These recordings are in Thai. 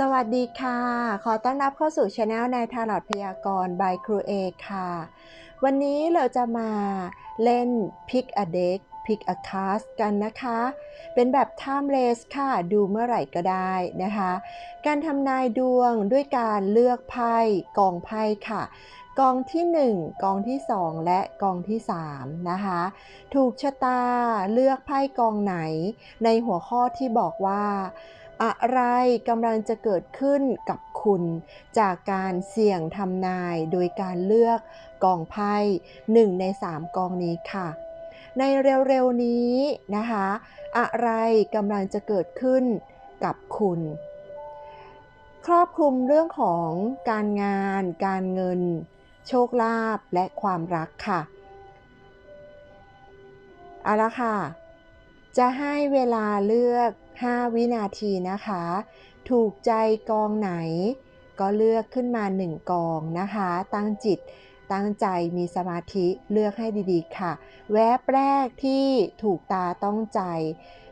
สวัสดีค่ะ ขอต้อนรับเข้าสู่ช anel นายทารอดพยากรณ์ by ครูเอค่ะ วันนี้เราจะมาเล่น Pick a Deck Pick a Card กันนะคะ เป็นแบบ timeless ค่ะ ดูเมื่อไหร่ก็ได้นะคะ การทำนายดวงด้วยการเลือกไพ่กองไพ่ค่ะ กองที่ 1 กองที่ 2 และกองที่ 3 นะคะ ถูกชะตาเลือกไพ่กองไหน ในหัวข้อที่บอกว่า อะไรกำลังจะเกิดขึ้นกับคุณ จากการเสี่ยงทำนายโดยการเลือกกองไพ่หนึ่งใน3กองนี้ค่ะ ในเร็วๆนี้นะคะ อะไรกำลังจะเกิดขึ้นกับคุณ ครอบคลุมเรื่องของการงาน การเงิน โชคลาภและความรักค่ะเอาละค่ะ จะให้เวลาเลือก 5 วินาทีนะคะ ถูกใจกองไหน ก็เลือกขึ้นมา 1 กองนะคะ ตั้งจิตตั้งใจมีสมาธิเลือกให้ดีๆค่ะ แวบแรกที่ถูกตาต้องใจ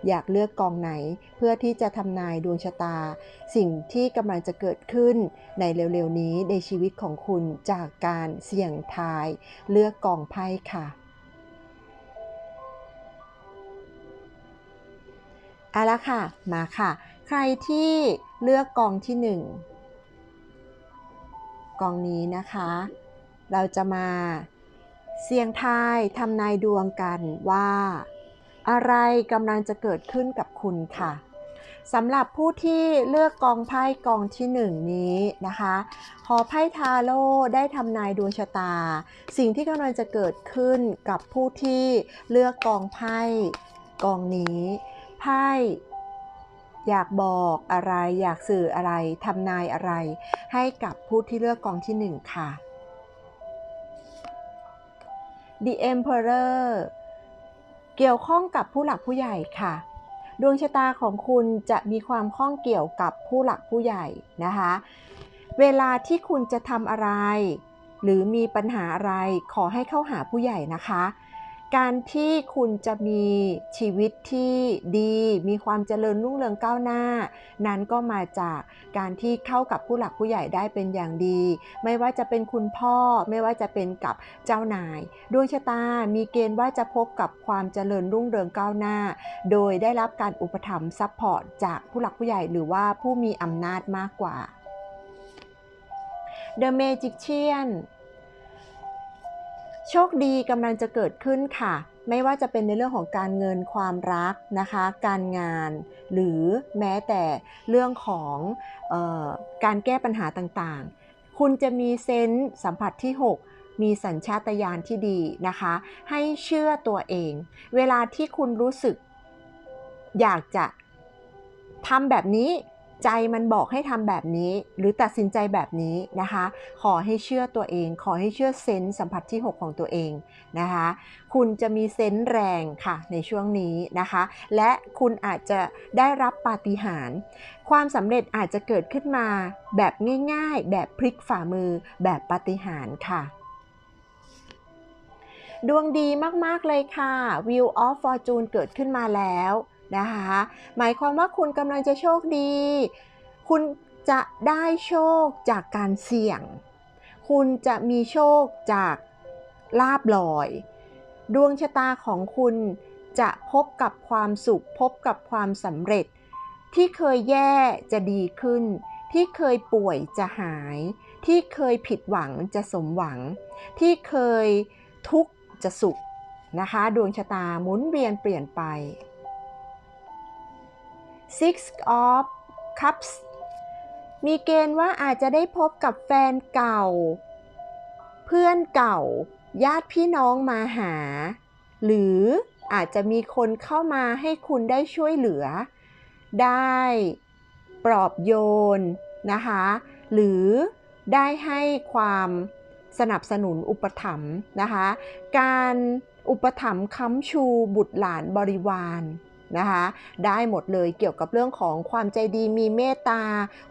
อยากเลือกกองไหน เพื่อที่จะทำนายดวงชะตา สิ่งที่กำลังจะเกิดขึ้นในเร็วๆนี้ในชีวิตของคุณจากการเสี่ยงทาย เลือกกองไพ่ค่ะ เอาละค่ะ มาค่ะ ใครที่เลือกกองที่ 1 กองนี้นะคะ เราจะมาเสี่ยงทายทำนายดวงกันว่า อะไรกำลังจะเกิดขึ้นกับคุณค่ะสำหรับผู้ที่เลือกกองไพ่กองที่ 1 นี้นะคะพอไพ่ทาโร่ได้ทำนายดวงชะตา สิ่งที่กำลังจะเกิดขึ้นกับผู้ที่เลือกกองไพ่กองนี้ ไพ่อยากบอกอะไรอยากสื่ออะไรทำนายอะไร ให้กับผู้ที่เลือกกองที่1ค่ะ The Emperor เกี่ยวข้องกับผู้หลักผู้ใหญ่ค่ะ ดวงชะตาของคุณจะมีความข้องเกี่ยวกับผู้หลักผู้ใหญ่นะคะ เวลาที่คุณจะทำอะไร หรือมีปัญหาอะไรขอให้เข้าหาผู้ใหญ่นะคะ การที่คุณจะมีชีวิตที่ดี มีความเจริญรุ่งเรืองก้าวหน้า นั้นก็มาจากการที่เข้ากับผู้หลักผู้ใหญ่ได้เป็นอย่างดี ไม่ว่าจะเป็นคุณพ่อ ไม่ว่าจะเป็นกับเจ้านาย ดวงชะตา มีเกณฑ์ว่าจะพบกับความเจริญรุ่งเรืองก้าวหน้า โดยได้รับการอุปถัมภ์ซัพพอร์ตจากผู้หลักผู้ใหญ่หรือว่าผู้มีอำนาจมากกว่า The Magician โชคดีกำลังจะเกิดขึ้นค่ะ ไม่ว่าจะเป็นในเรื่องของการเงินความรักนะคะ การงาน หรือแม้แต่เรื่องของออการแก้ปัญหาต่างๆ คุณจะมีเซนส์สัมผัสที่ 6มีสัญชาตญาณที่ดีนะคะ ให้เชื่อตัวเอง เวลาที่คุณรู้สึก อยากจะทำแบบนี้ ใจมันบอกให้ทำแบบนี้ หรือตัดสินใจแบบนี้นะคะ ขอให้เชื่อตัวเอง ขอให้เชื่อเซนส์สัมผัสที่ 6 ของตัวเองนะคะ คุณจะมีเซนส์แรงค่ะในช่วงนี้นะคะ และคุณอาจจะได้รับปาฏิหาริย์ความสำเร็จอาจจะเกิดขึ้นมาแบบง่ายๆ แบบพลิกฝ่ามือแบบปาฏิหาริย์ค่ะดวงดีมาก ๆ เลยค่ะ Wheel of Fortune เกิดขึ้นมาแล้ว นะคะ หมายความว่าคุณกำลังจะโชคดี คุณจะได้โชคจากการเสี่ยง คุณจะมีโชคจากลาบลอย ดวงชะตาของคุณจะพบกับความสุข พบกับความสำเร็จ ที่เคยแย่จะดีขึ้น ที่เคยป่วยจะหาย ที่เคยผิดหวังจะสมหวัง ที่เคยทุกข์จะสุขนะคะ ดวงชะตาหมุนเวียนเปลี่ยนไป Six of Cups มีเกณฑ์ว่าอาจจะได้พบกับแฟนเก่า เพื่อนเก่า ญาติพี่น้องมาหา หรืออาจจะมีคนเข้ามาให้คุณได้ช่วยเหลือ ได้ปลอบโยนนะคะ หรือได้ให้ความสนับสนุนอุปถัมภ์นะคะ การอุปถัมภ์ค้ำชูบุตรหลานบริวาร นะคะ ได้หมดเลยเกี่ยวกับเรื่องของความใจดีมีเมตตา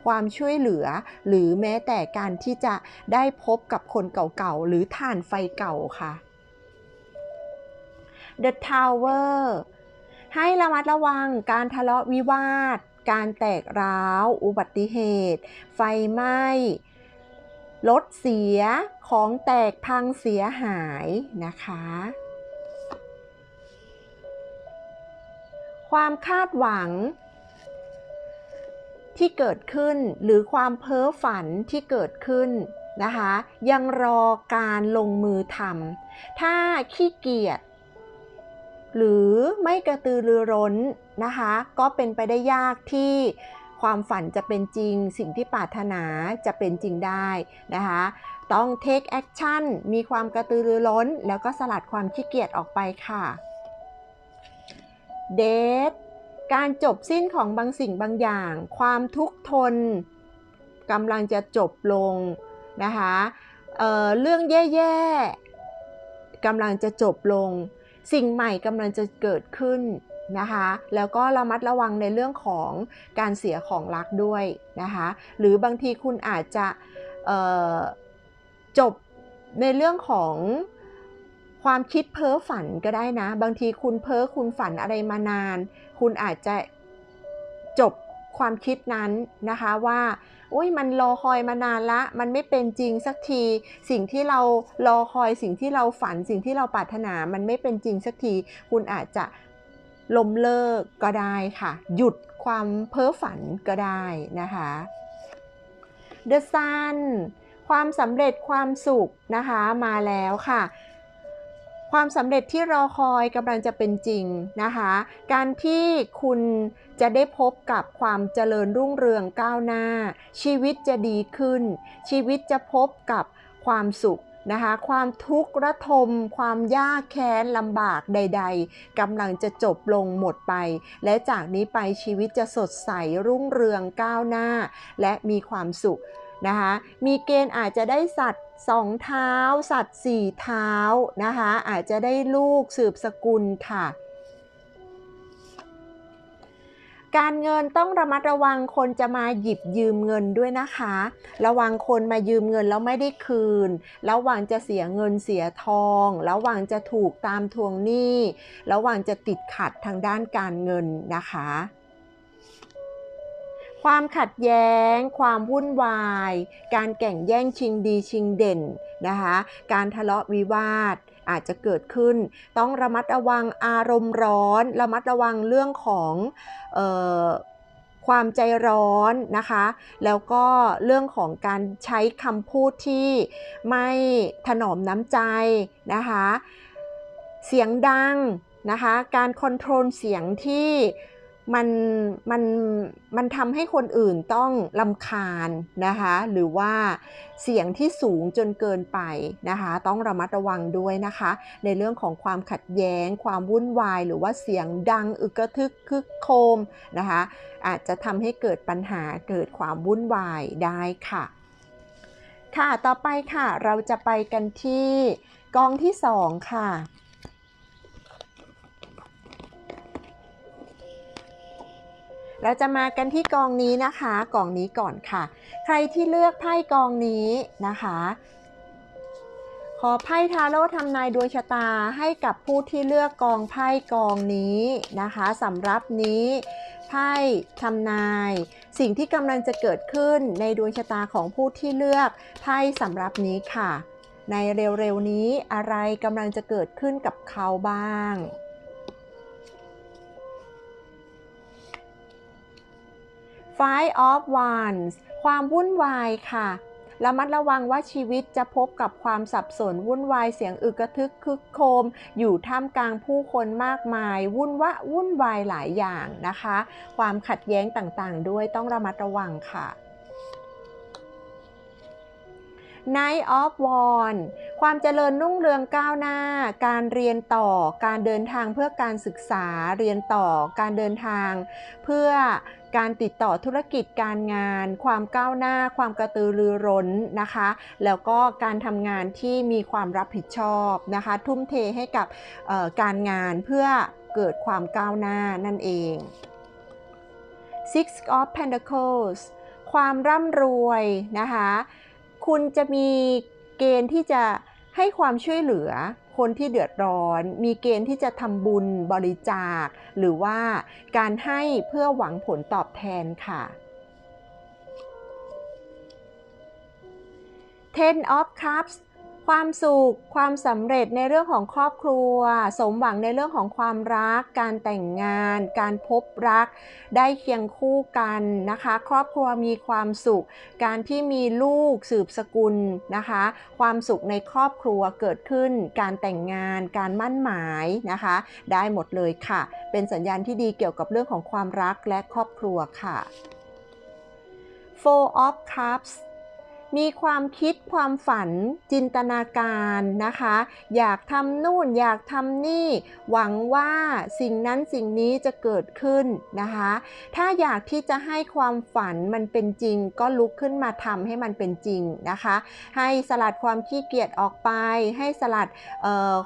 ความช่วยเหลือ หรือแม้แต่การที่จะได้พบกับคนเก่าๆ หรือถ่านไฟเก่าค่ะ The Tower ให้ระมัดระวังการทะเลาะวิวาท การแตกร้าว อุบัติเหตุ ไฟไหม้ รถเสีย ของแตกพังเสียหายนะคะ ความคาดหวัง ที่เกิดขึ้นหรือความเพ้อฝันที่เกิดขึ้นนะคะ ยังรอการลงมือทำถ้าขี้เกียจหรือไม่กระตือรือร้นนะคะ ก็เป็นไปได้ยากที่ความฝันจะเป็นจริง สิ่งที่ปรารถนาจะเป็นจริงได้นะคะ ต้อง take action มีความกระตือรือร้น แล้วก็สลัดความขี้เกียจออกไปค่ะ date การจบสิ้นของบางสิ่งบางอย่าง ความทุกข์ทนกำลังจะจบลงนะคะเเรื่องแย่ๆกำลังจะจบลง สิ่งใหม่กำลังจะเกิดขึ้นนะคะแล้วก็ระมัดระวังในเรื่องของการเสียของรักด้วยนะคะหรือบางทีคุณอาจจะจบในเรื่องของ ความคิดเพ้อฝันก็ได้นะ บางทีคุณเพ้อคุณฝันอะไรมานาน คุณอาจจะจบความคิดนั้นนะคะว่าอุ้ยมันรอคอยมานานละ มันไม่เป็นจริงสักที สิ่งที่เรารอคอยสิ่งที่เราฝันสิ่งที่เราปรารถนา มันไม่เป็นจริงสักที คุณอาจจะล้มเลิกก็ได้ค่ะ หยุดความเพ้อฝันก็ได้นะคะ The Sun ความสำเร็จความสุขนะคะมาแล้วค่ะ ความสำเร็จที่รอคอยกำลังจะเป็นจริงนะคะ การที่คุณจะได้พบกับความเจริญรุ่งเรืองก้าวหน้า ชีวิตจะดีขึ้น ชีวิตจะพบกับความสุขนะคะความทุกข์ระทม ความยากแค้นลำบากใด ๆกำลังจะจบลงหมดไป และจากนี้ไปชีวิตจะสดใสรุ่งเรืองก้าวหน้า และมีความสุขนะคะมีเกณฑ์อาจจะได้สัตว์ สองเท้า สัตว์สี่เท้านะคะ อาจจะได้ลูกสืบสกุลค่ะ การเงินต้องระมัดระวังคนจะมาหยิบยืมเงินด้วยนะคะ ระวังคนมายืมเงินแล้วไม่ได้คืน ระวังจะเสียเงินเสียทอง ระวังจะถูกตามทวงหนี้ ระวังจะติดขัดทางด้านการเงินนะคะ ความขัดแย้ง ความวุ่นวาย การแข่งแย่งชิงดีชิงเด่นนะคะ การทะเลาะวิวาทอาจจะเกิดขึ้น ต้องระมัดระวังอารมณ์ร้อน ระมัดระวังเรื่องของออความใจร้อนนะคะ แล้วก็เรื่องของการใช้คำพูดที่ไม่ถนอมน้ำใจนะคะ เสียงดังนะคะ การคอนโทรลเสียงที่ มันมันมันทำให้คนอื่นต้องลำคาญนะคะ หรือว่าเสียงที่สูงจนเกินไปนะคะ ต้องระมัดระวังด้วยนะคะ ในเรื่องของความขัดแย้ง ความวุ่นวาย หรือว่าเสียงดังอึกระทึกคึกโคมนะคะ อาจจะทำให้เกิดปัญหาเกิดความวุ่นวายได้ค่ะ ค่ะต่อไปค่ะเราจะไปกันที่กองที่ 2 ค่ะ เราจะมากันที่กองนี้นะคะ กองนี้ก่อนค่ะ ใครที่เลือกไพ่กองนี้นะคะ ขอไพ่ทาโร่ทำนายดวงชะตาให้กับผู้ที่เลือกกองไพ่กองนี้นะคะสำหรับนี้ไพ่ทำนาย สิ่งที่กำลังจะเกิดขึ้นในดวงชะตาของผู้ที่เลือกไพ่สำหรับนี้ค่ะ ในเร็วๆนี้อะไรกำลังจะเกิดขึ้นกับเขาบ้าง Five of Wands ความวุ่นวายค่ะระมัดระวังว่าชีวิตจะพบกับความสับสนวุ่นวายเสียงอึกระทึกคึกโคม อยู่ท่ามกลางผู้คนมากมาย วุ่นวะวุ่นวายหลายอย่างนะคะ ความขัดแย้งต่างๆ ด้วยต้องระมัดระวังค่ะ Night of Wand ความเจริญรุ่งเรืองก้าวหน้า การเรียนต่อ การเดินทางเพื่อการศึกษา เรียนต่อ การเดินทาง เพื่อ การติดต่อธุรกิจการงาน ความก้าวหน้า ความกระตือรือร้นนะคะ แล้วก็การทำงานที่มีความรับผิดชอบนะคะ ทุ่มเทให้กับการงานเพื่อเกิดความก้าวหน้านั่นเอง Six of Pentacles ความร่ำรวยนะคะ คุณจะมีเกณฑ์ที่จะให้ความช่วยเหลือ คนที่เดือดร้อน มีเกณฑ์ที่จะทำบุญบริจาค หรือว่าการให้เพื่อหวังผลตอบแทนค่ะ Ten of Cups ความสุข ความสำเร็จในเรื่องของครอบครัว สมหวังในเรื่องของความรัก การแต่งงาน การพบรัก ได้เคียงคู่กันนะคะ ครอบครัวมีความสุข การที่มีลูกสืบสกุลนะคะ ความสุขในครอบครัวเกิดขึ้น การแต่งงาน การมั่นหมายนะคะ ได้หมดเลยค่ะ เป็นสัญญาณที่ดีเกี่ยวกับเรื่องของความรักและครอบครัวค่ะ Four of Cups มีความคิดความฝันจินตนาการนะคะ อยากทำนู่นอยากทำนี่ หวังว่าสิ่งนั้นสิ่งนี้จะเกิดขึ้นนะคะ ถ้าอยากที่จะให้ความฝันมันเป็นจริง ก็ลุกขึ้นมาทำให้มันเป็นจริงนะคะ ให้สลัดความขี้เกียจออกไป ให้สลัด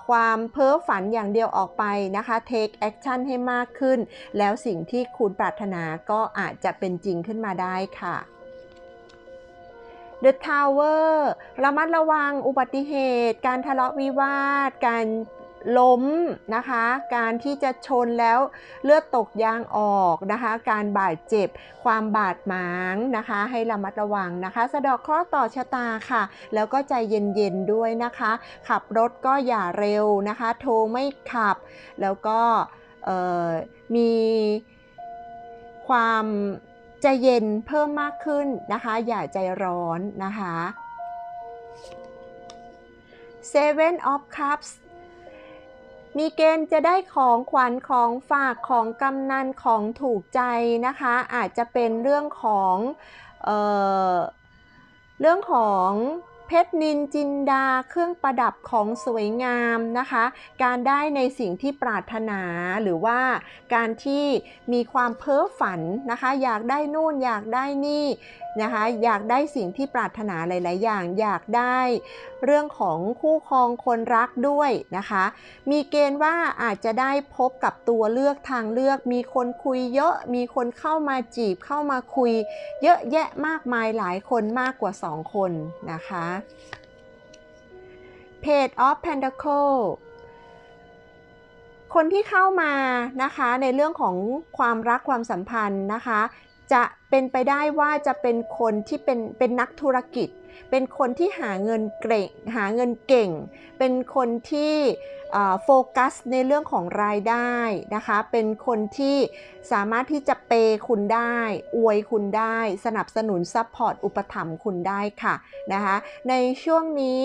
ความเพ้อฝันอย่างเดียวออกไปนะคะ take action ให้มากขึ้น แล้วสิ่งที่คุณปรารถนาก็อาจจะเป็นจริงขึ้นมาได้ค่ะ The Tower ระมัดระวังอุบัติเหตุ การทะเลาะวิวาท การล้มนะคะ การที่จะชนแล้วเลือดตกยางออกนะคะ การบาดเจ็บ ความบาดหมางนะคะ ให้ระมัดระวังนะคะ สะดอกเคราะห์ต่อชะตาค่ะ แล้วก็ใจเย็นๆด้วยนะคะ ขับรถก็อย่าเร็วนะคะ โทรไม่ขับ แล้วก็มีความ ใจเย็นเพิ่มมากขึ้นนะคะ อย่าใจร้อนนะคะ Seven of Cups มีเกณฑ์จะได้ของขวัญของฝากของกำนันของถูกใจนะคะ อาจจะเป็นเรื่องของเออเรื่องของ เพชรนินจินดาเครื่องประดับของสวยงามนะคะ การได้ในสิ่งที่ปรารถนาหรือว่าการที่มีความเพ้อฝันนะคะ อยากได้นู่นอยากได้นี่นะคะ อยากได้สิ่งที่ปรารถนาหลาย ๆ อย่างอยากได้เรื่องของคู่ครองคนรักด้วยนะคะ มีเกณฑ์ว่าอาจจะได้พบกับตัวเลือกทางเลือก มีคนคุยเยอะ มีคนเข้ามาจีบเข้ามาคุย เยอะแยะมากมายหลายคนมากกว่า 2 คนนะคะ Page of Pentacle คนที่เข้ามานะคะในเรื่องของความรักความสัมพันธ์นะคะ จะเป็นไปได้ว่าจะเป็นคนที่เป็นเป็นนักธุรกิจ เป็นคนที่หาเงินเก่งหาเงินเก่ง เป็นคนที่โฟกัสในเรื่องของรายได้นะคะ เป็นคนที่สามารถที่จะเปย์คุณได้ อวยคุณได้ สนับสนุนซัพพอร์ตอุปถัมภ์คุณได้ค่ะนะคะ ในช่วงนี้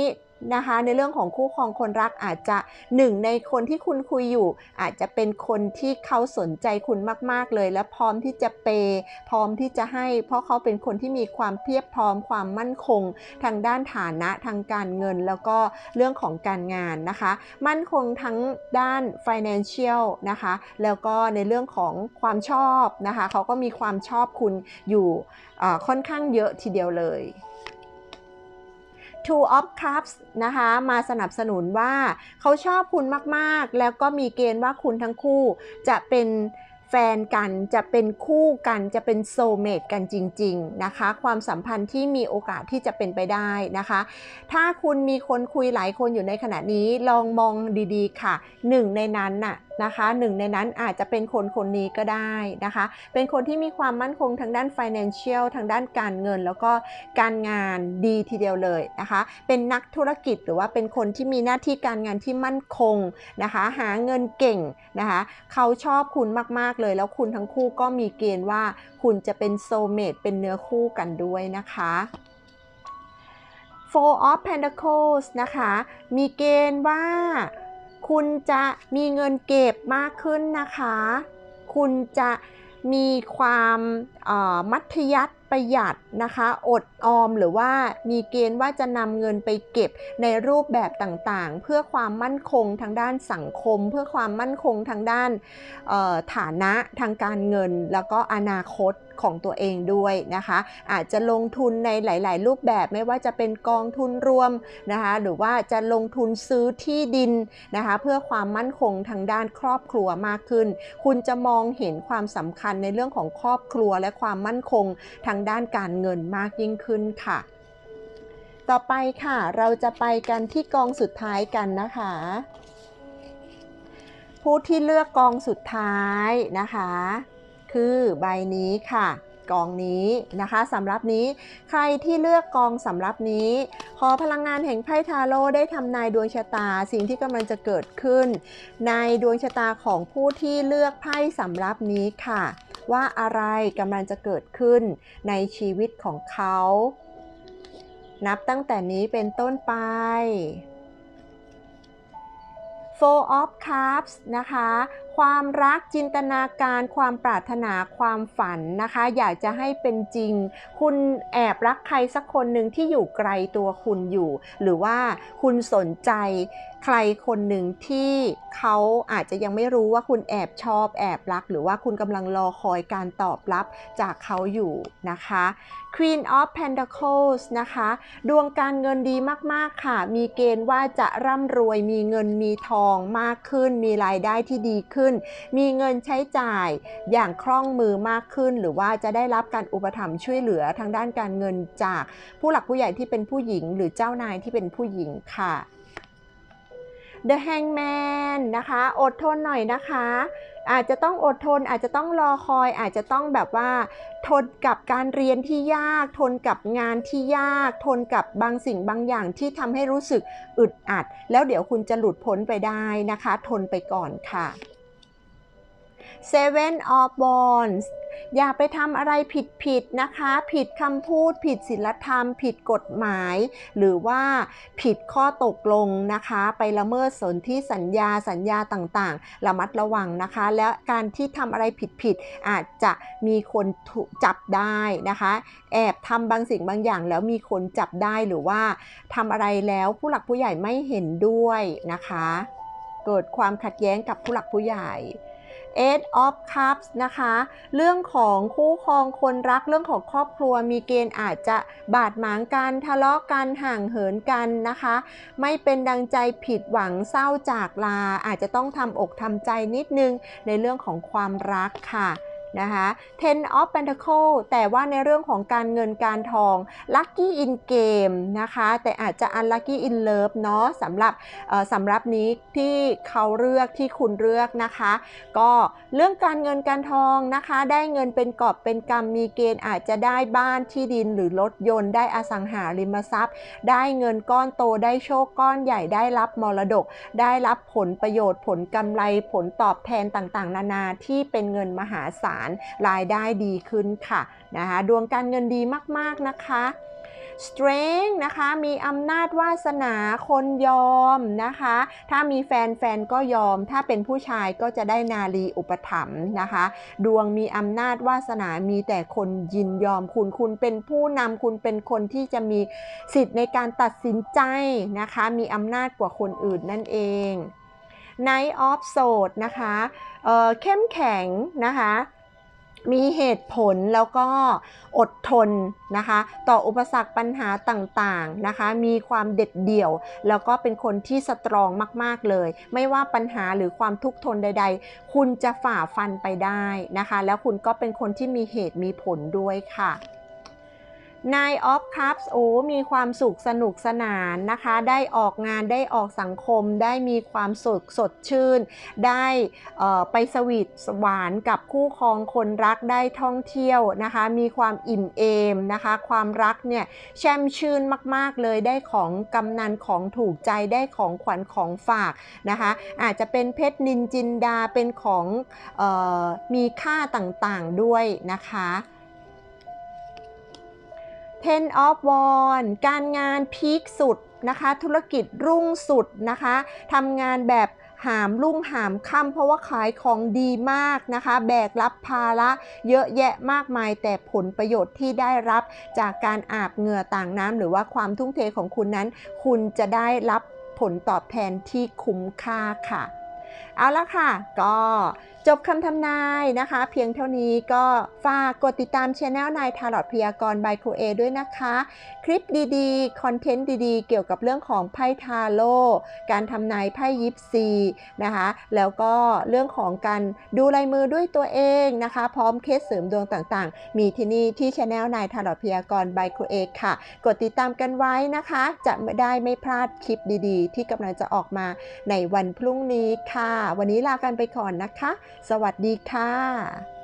นะคะ ในเรื่องของคู่ครองคนรักอาจจะหนึ่งในคนที่คุณคุยอยู่ อาจจะเป็นคนที่เขาสนใจคุณมาก ๆ เลย และพร้อมที่จะเปย์พร้อมที่จะให้ เพราะเขาเป็นคนที่มีความเพียบพร้อมความมั่นคง ทางด้านฐานะทางการเงิน แล้วก็เรื่องของการงานนะคะ มั่นคงทั้งด้าน financial นะคะ แล้วก็ในเรื่องของความชอบนะคะ เขาก็มีความชอบคุณอยู่ค่อนข้างเยอะทีเดียวเลย Two of Cups นะคะมาสนับสนุนว่าเขาชอบคุณมากๆ แล้วก็มีเกณฑ์ว่าคุณทั้งคู่จะเป็นแฟนกันจะเป็นคู่กันจะเป็นโซเมตกันจริง ๆ นะคะ ความสัมพันธ์ที่มีโอกาสที่จะเป็นไปได้นะคะ ถ้าคุณมีคนคุยหลายคนอยู่ในขณะนี้ลองมองดีๆ ค่ะ หนึ่งในนั้นน่ะ นะคะหนึ่งในนั้นอาจจะเป็นคนคนนี้ก็ได้นะคะ เป็นคนที่มีความมั่นคงทางด้าน financial ทางด้านการเงิน แล้วก็การงานดีทีเดียวเลยนะคะ เป็นนักธุรกิจหรือว่าเป็นคนที่มีหน้าที่การงานที่มั่นคงนะคะ หาเงินเก่งนะคะ เขาชอบคุณมากๆเลย แล้วคุณทั้งคู่ก็มีเกณฑ์ว่าคุณจะเป็นโซเมตเป็นเนื้อคู่กันด้วยนะคะ Four of Pentacles นะคะ มีเกณฑ์ว่า คุณจะมีเงินเก็บมากขึ้นนะคะ คุณจะมีความมัธยัติประหยัดนะคะ อดออมหรือว่ามีเกณฑ์ว่าจะนำเงินไปเก็บในรูปแบบต่างๆ เพื่อความมั่นคงทางด้านสังคม เพื่อความมั่นคงทางด้านฐานะทางการเงินแล้วก็อนาคต ของตัวเองด้วยนะคะ อาจจะลงทุนในหลาย ๆ รูปแบบไม่ว่าจะเป็นกองทุนรวมนะคะหรือว่าจะลงทุนซื้อที่ดินนะคะเพื่อความมั่นคงทางด้านครอบครัวมากขึ้น คุณจะมองเห็นความสำคัญในเรื่องของครอบครัวและความมั่นคงทางด้านการเงินมากยิ่งขึ้นค่ะ ต่อไปค่ะเราจะไปกันที่กองสุดท้ายกันนะคะผู้ที่เลือกกองสุดท้ายนะคะ คือใบนี้ค่ะ กองนี้นะคะสำหรับนี้ใครที่เลือกกองสำหรับนี้ ขอพลังงานแห่งไพ่ทาโร่ได้ทำนายดวงชะตาสิ่งที่กำลังจะเกิดขึ้น ในดวงชะตาของผู้ที่เลือกไพ่สำหรับนี้ค่ะ ว่าอะไรกำลังจะเกิดขึ้นในชีวิตของเขา นับตั้งแต่นี้เป็นต้นไป Four of Cups นะคะ ความรักจินตนาการความปรารถนาความฝันนะคะ อยากจะให้เป็นจริง คุณแอบรักใครสักคนหนึ่งที่อยู่ไกลตัวคุณอยู่ หรือว่าคุณสนใจใครคนหนึ่งที่เขาอาจจะยังไม่รู้ว่าคุณแอบชอบแอบรัก หรือว่าคุณกำลังรอคอยการตอบรับจากเขาอยู่นะคะ Queen of Pentacles นะคะ ดวงการเงินดีมาก ๆ ค่ะ มีเกณฑ์ว่าจะร่ำรวยมีเงินมีทองมากขึ้น มีรายได้ที่ดีขึ้น มีเงินใช้จ่ายอย่างคล่องมือมากขึ้น หรือว่าจะได้รับการอุปถัมภ์ช่วยเหลือทางด้านการเงินจากผู้หลักผู้ใหญ่ที่เป็นผู้หญิง หรือเจ้านายที่เป็นผู้หญิงค่ะ The Hangman นะคะ อดทนหน่อยนะคะ อาจจะต้องอดทน อาจจะต้องรอคอย อาจจะต้องแบบว่าทนกับการเรียนที่ยาก ทนกับงานที่ยาก ทนกับบางสิ่งบางอย่างที่ทำให้รู้สึกอึดอัด แล้วเดี๋ยวคุณจะหลุดพ้นไปได้นะคะ ทนไปก่อนค่ะ Seven of Wands อย่าไปทำอะไรผิดๆนะคะ ผิดคำพูด ผิดศีลธรรม ผิดกฎหมาย หรือว่าผิดข้อตกลงนะคะ ไปละเมิดสนธิสัญญาสัญญาต่างๆ ระมัดระวังนะคะ แล้วการที่ทำอะไรผิดๆอาจจะมีคนจับได้นะคะ แอบทำบางสิ่งบางอย่างแล้วมีคนจับได้หรือว่าทำอะไรแล้วผู้หลักผู้ใหญ่ไม่เห็นด้วยนะคะ เกิดความขัดแย้งกับผู้หลักผู้ใหญ่ Eight of Cups นะคะ เรื่องของคู่ครองคนรักเรื่องของครอบครัวมีเกณฑ์อาจจะบาดหมางกันทะเลาะกันห่างเหินกันนะคะ ไม่เป็นดังใจผิดหวังเศร้าจากลา อาจจะต้องทำอกทำใจนิดนึงในเรื่องของความรักค่ะ นะคะ Ten of Pentacle แต่ว่าในเรื่องของการเงินการทอง Lucky in Game นะคะ แต่อาจจะ Unlucky in Love เนาะสำหรับสำหรับนี้ที่เขาเลือกที่คุณเลือกนะคะ ก็เรื่องการเงินการทองนะคะ ได้เงินเป็นกอบเป็นกำมีเกณฑ์อาจจะได้บ้านที่ดินหรือรถยนต์ได้อสังหาริมทรัพย์ ได้เงินก้อนโตได้โชคก้อนใหญ่ได้รับมรดก ได้รับผลประโยชน์ผลกำไรผลตอบแทนต่างๆ นานาที่เป็นเงินมหาศาลรายได้ดีขึ้นค่ะนะคะดวงการเงินดีมากๆนะคะ strength นะคะมีอำนาจวาสนาคนยอมนะคะ ถ้ามีแฟนแฟนก็ยอม ถ้าเป็นผู้ชายก็จะได้นาลีอุปถัมภ์นะคะ ดวงมีอำนาจวาสนามีแต่คนยินยอมคุณคุณเป็นผู้นำคุณเป็นคนที่จะมีสิทธิ์ในการตัดสินใจนะคะ มีอำนาจกว่าคนอื่นนั่นเอง Night of Swords นะคะเเข้มแข็งนะคะ มีเหตุผลแล้วก็อดทนนะคะ ต่ออุปสรรคปัญหาต่างๆนะคะ มีความเด็ดเดี่ยว แล้วก็เป็นคนที่สตรองมากๆเลย ไม่ว่าปัญหาหรือความทุกข์ทนใด ๆ คุณจะฝ่าฟันไปได้นะคะ แล้วคุณก็เป็นคนที่มีเหตุมีผลด้วยค่ะ Nine of Cups โอ้มีความสุขสนุกสนานนะคะ ได้ออกงานได้ออกสังคม ได้มีความสุขสดชื่น ได้ไปสวีทหวานกับคู่ครองคนรักได้ท่องเที่ยวนะคะ มีความอิ่มเอมนะคะ ความรักเนี่ยแช่มชื่นมาก ๆ เลยได้ของกำนันของถูกใจได้ของขวัญของฝากนะคะ อาจจะเป็นเพชรนินจินดาเป็นของออมีค่าต่างๆด้วยนะคะ Ten of Wands การงานพีคสุดนะคะ ธุรกิจรุ่งสุดนะคะทำงานแบบหามรุ่งหามค่ำเพราะว่าขายของดีมากนะคะ แบกรับภาระเยอะแยะมากมาย แต่ผลประโยชน์ที่ได้รับจากการอาบเหงื่อต่างน้ำหรือว่าความทุ่มเทของคุณนั้น คุณจะได้รับผลตอบแทนที่คุ้มค่าค่ะ เอาละค่ะ ก็จบคำทำนายนะคะ เพียงเท่านี้ก็ฝากกดติดตามช anel นายทาร์ลอตพยากรบายครูเอด้วยนะคะ คลิปดีๆ คอนเทนต์ดีๆ เกี่ยวกับเรื่องของไพ่ทาโร่การทำนายไพ่ยิปซีนะคะ แล้วก็เรื่องของการดูลายมือด้วยตัวเองนะคะ พร้อมเคสเสริมดวงต่างๆ มีที่นี่ที่ช anel นายทาร์ลอตพยากรบายครูเอค่ะ กดติดตามกันไว้นะคะ จะได้ไม่พลาดคลิปดีๆ ที่กำลังจะออกมาในวันพรุ่งนี้ค่ะค่ะ วันนี้ลากันไปก่อนนะคะ สวัสดีค่ะ